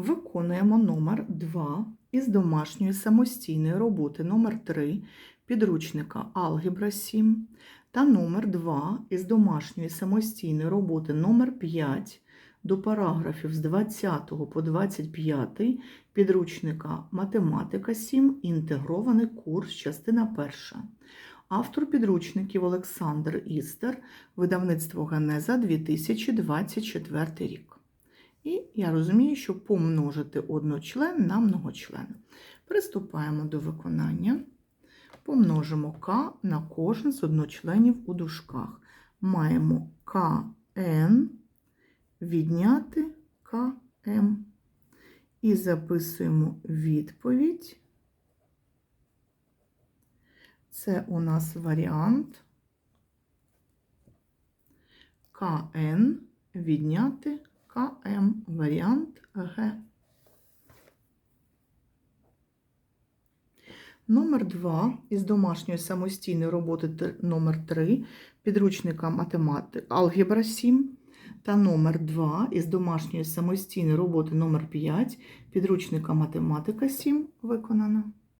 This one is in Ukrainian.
Виконуємо номер 2 із домашньої самостійної роботи номер 3 підручника Алгебра 7 та номер 2 із домашньої самостійної роботи номер 5 до параграфів з 20 по 25 підручника Математика 7 інтегрований курс частина 1. Автор підручників Олександр Істер, видавництво Генеза 2024 рік. І я розумію, що помножити одночлен на многочлен. Приступаємо до виконання. Помножимо k на кожен з одночленів у дужках. Маємо kn відняти km. І записуємо відповідь. Це у нас варіант kn відняти КМ варіант Г. Номер 2 із домашньої самостійної роботи номер 3 підручника математик Алгебра 7 та номер 2 із домашньої самостійної роботи номер 5 підручника математика 7 виконано.